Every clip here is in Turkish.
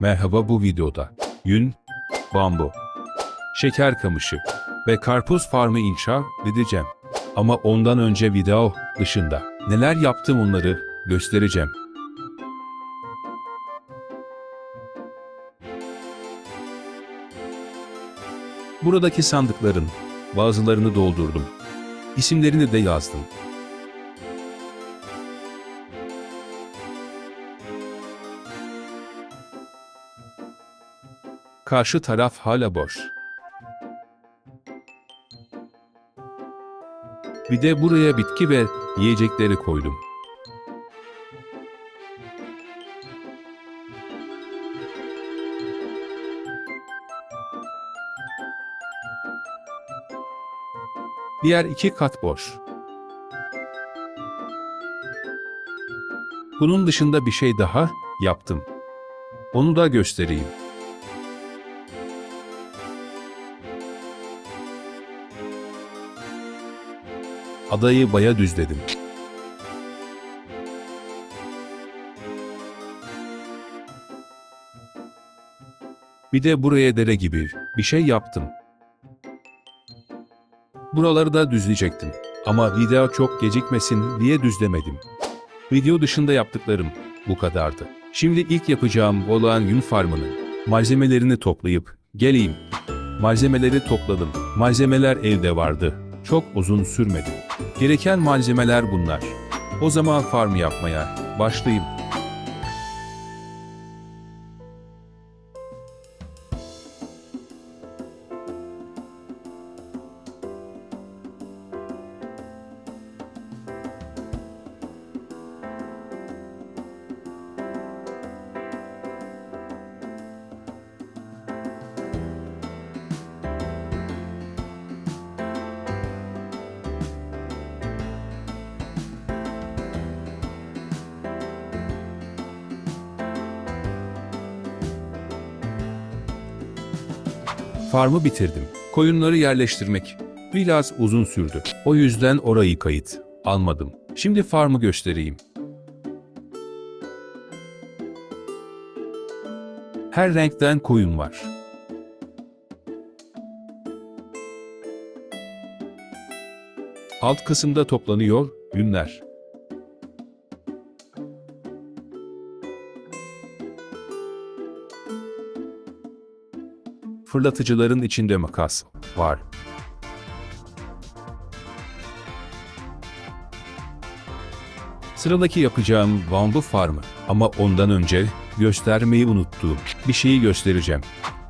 Merhaba bu videoda yün, bambu, şeker kamışı ve karpuz farmı inşa edeceğim. Ama ondan önce video dışında neler yaptım onları göstereceğim. Buradaki sandıkların bazılarını doldurdum. İsimlerini de yazdım. Karşı taraf hala boş. Bir de buraya bitki ve yiyecekleri koydum. Diğer iki kat boş. Bunun dışında bir şey daha yaptım. Onu da göstereyim. Adayı baya düzledim. Bir de buraya dere gibi bir şey yaptım. Buraları da düzleyecektim. Ama video çok gecikmesin diye düzlemedim. Video dışında yaptıklarım bu kadardı. Şimdi ilk yapacağım olan yün farmının malzemelerini toplayıp geleyim. Malzemeleri topladım. Malzemeler evde vardı. Çok uzun sürmedi. Gereken malzemeler bunlar. O zaman farm yapmaya başlayayım. Farmı bitirdim. Koyunları yerleştirmek biraz uzun sürdü. O yüzden orayı kayıt almadım. Şimdi farmı göstereyim. Her renkten koyun var. Alt kısımda toplanıyor yünler. Fırlatıcıların içinde makas var. Sıradaki yapacağım bambu farmı ama ondan önce göstermeyi unuttuğum bir şeyi göstereceğim.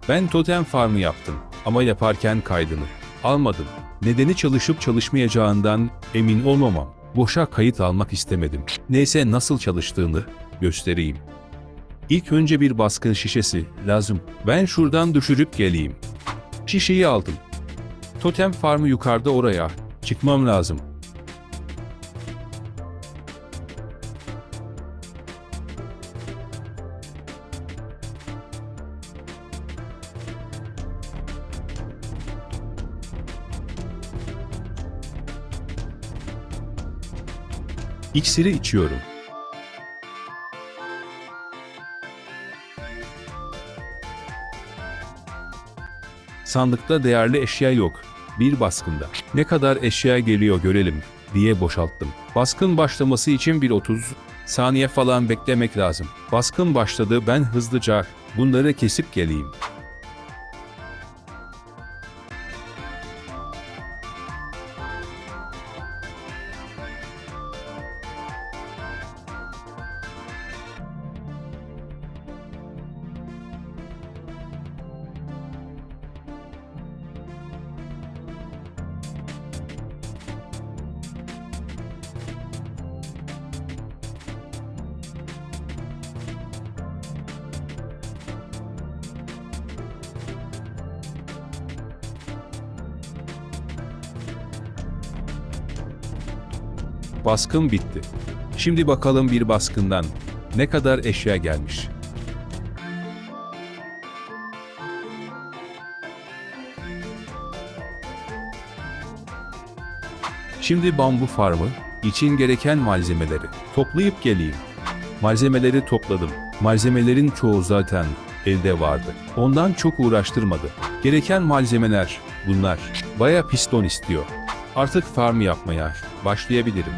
Ben totem farmı yaptım ama yaparken kaydını almadım. Nedeni çalışıp çalışmayacağından emin olmamam. Boşa kayıt almak istemedim. Neyse nasıl çalıştığını göstereyim. İlk önce bir baskın şişesi lazım. Ben şuradan düşürüp geleyim. Şişeyi aldım. Totem farmı yukarıda oraya. Çıkmam lazım. İksiri içiyorum. Sandıkta değerli eşya yok. Bir baskında. Ne kadar eşya geliyor görelim diye boşalttım. Baskın başlaması için bir 30 saniye falan beklemek lazım. Baskın başladı ben hızlıca bunları kesip geleyim. Baskın bitti. Şimdi bakalım bir baskından ne kadar eşya gelmiş. Şimdi bambu farmı için gereken malzemeleri toplayıp geleyim. Malzemeleri topladım. Malzemelerin çoğu zaten elde vardı. Ondan çok uğraştırmadı. Gereken malzemeler bunlar. Baya piston istiyor. Artık farm yapmaya başlayabilirim.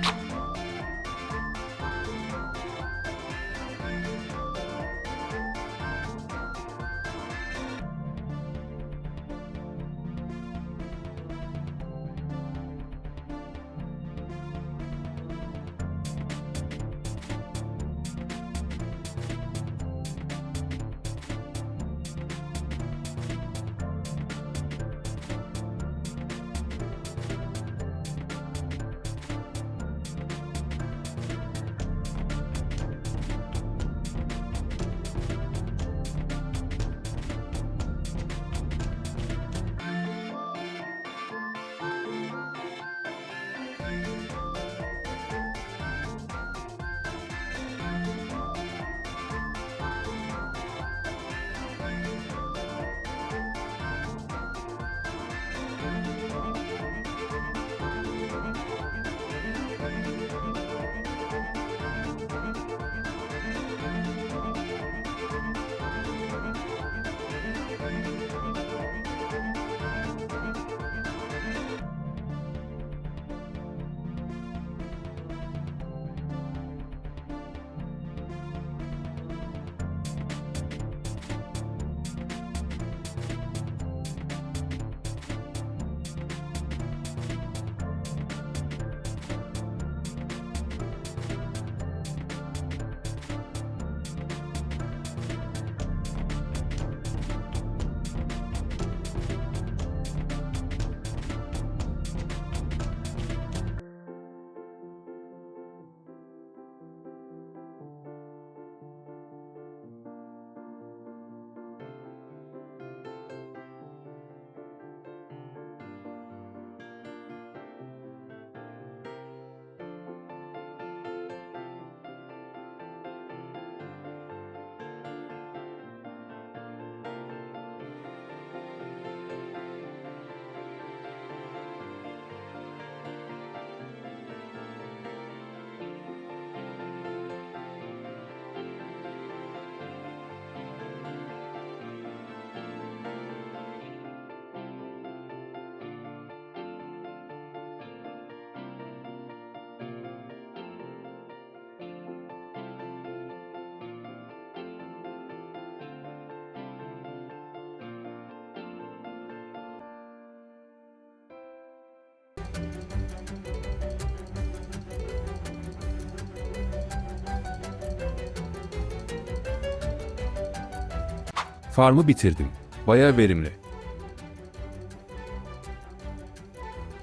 Farmı bitirdim. Baya verimli.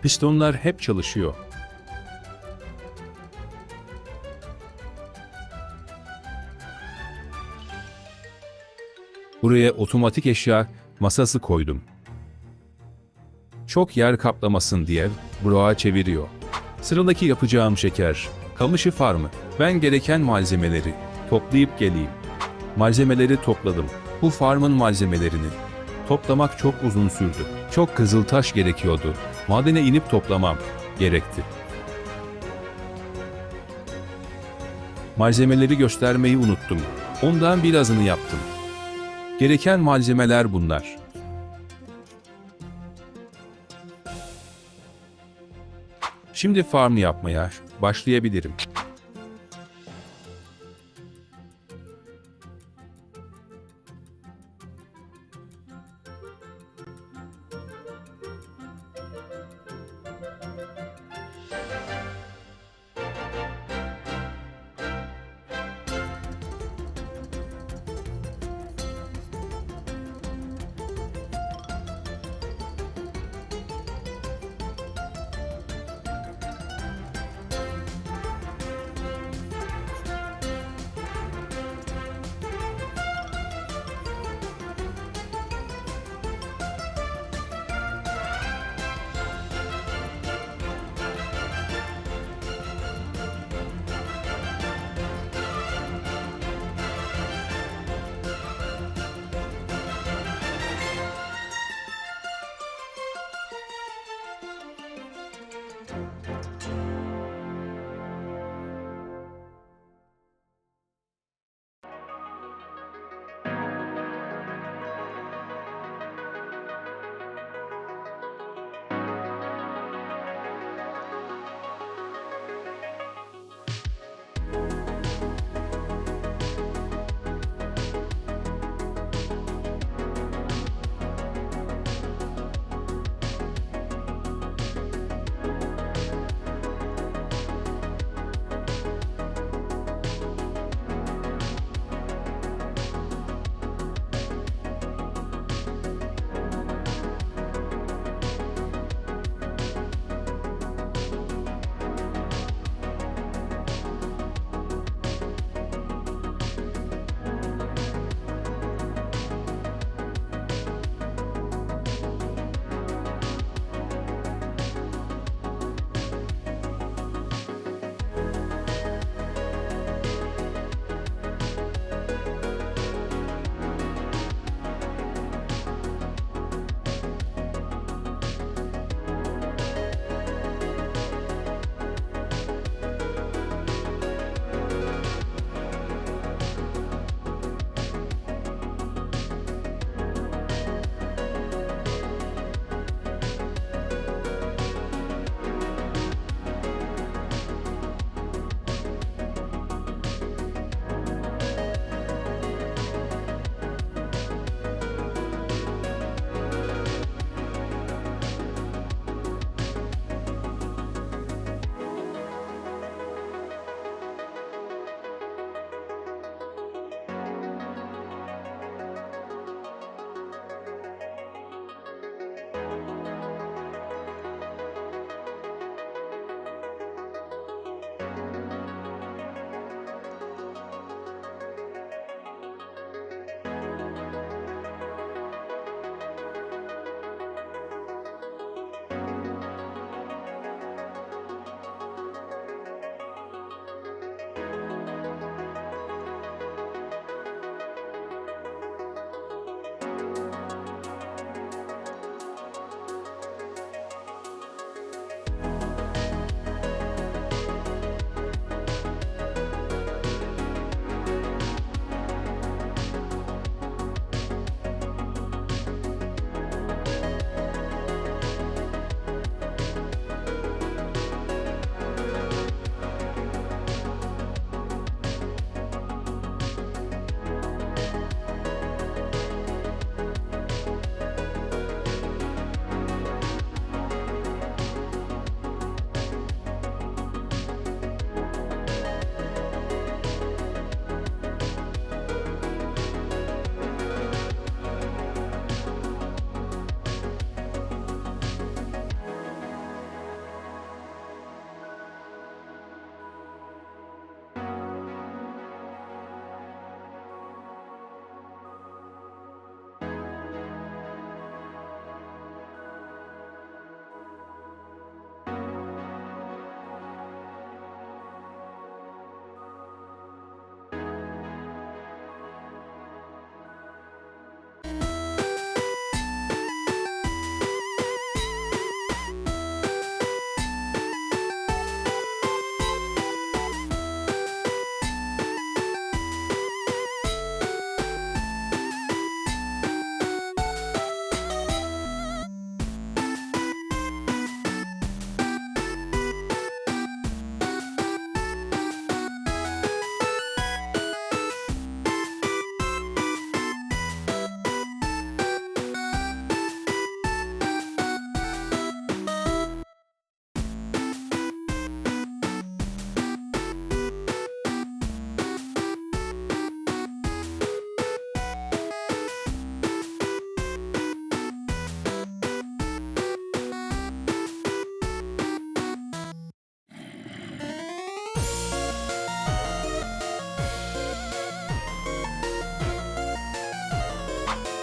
Pistonlar hep çalışıyor. Buraya otomatik eşya masası koydum. Çok yer kaplamasın diye broğa çeviriyor. Sıradaki yapacağım şeker, kamışı farmı. Ben gereken malzemeleri toplayıp geleyim. Malzemeleri topladım. Bu farmın malzemelerini toplamak çok uzun sürdü. Çok kızıl taş gerekiyordu. Madene inip toplamam gerekti. Malzemeleri göstermeyi unuttum. Ondan birazını yaptım. Gereken malzemeler bunlar. Şimdi farm yapmaya başlayabilirim.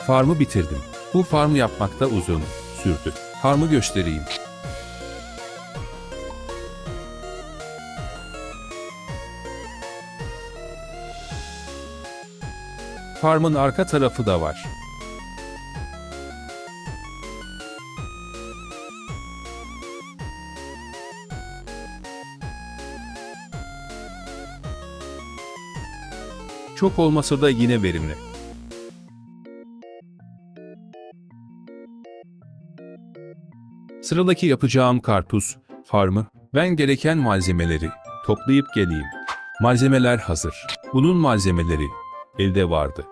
Farmı bitirdim. Bu farm yapmakta uzun sürdü. Farmı göstereyim. Farmın arka tarafı da var. Çok olmasa da yine verimli. Sıradaki yapacağım karpuz farmı. Ben gereken malzemeleri toplayıp geleyim. Malzemeler hazır. Bunun malzemeleri elde vardı.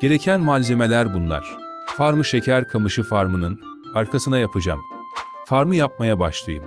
Gereken malzemeler bunlar. Farmı şeker kamışı farmının arkasına yapacağım. Farmı yapmaya başlayayım.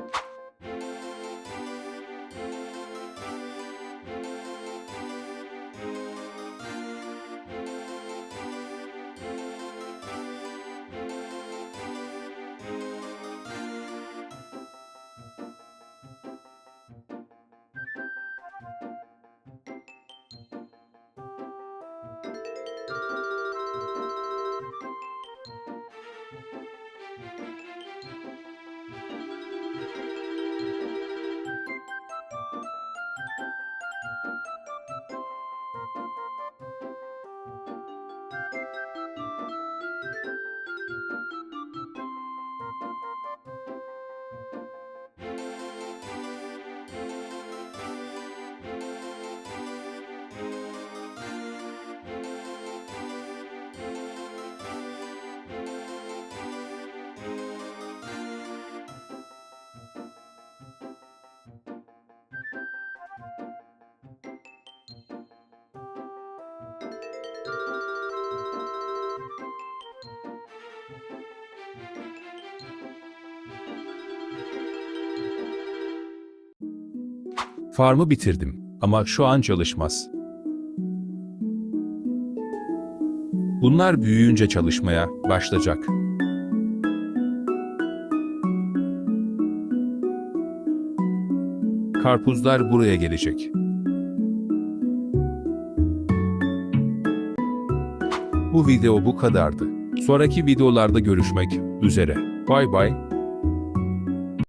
Farmı bitirdim ama şu an çalışmaz. Bunlar büyüyünce çalışmaya başlayacak. Karpuzlar buraya gelecek. Bu video bu kadardı. Sonraki videolarda görüşmek üzere. Bay bay.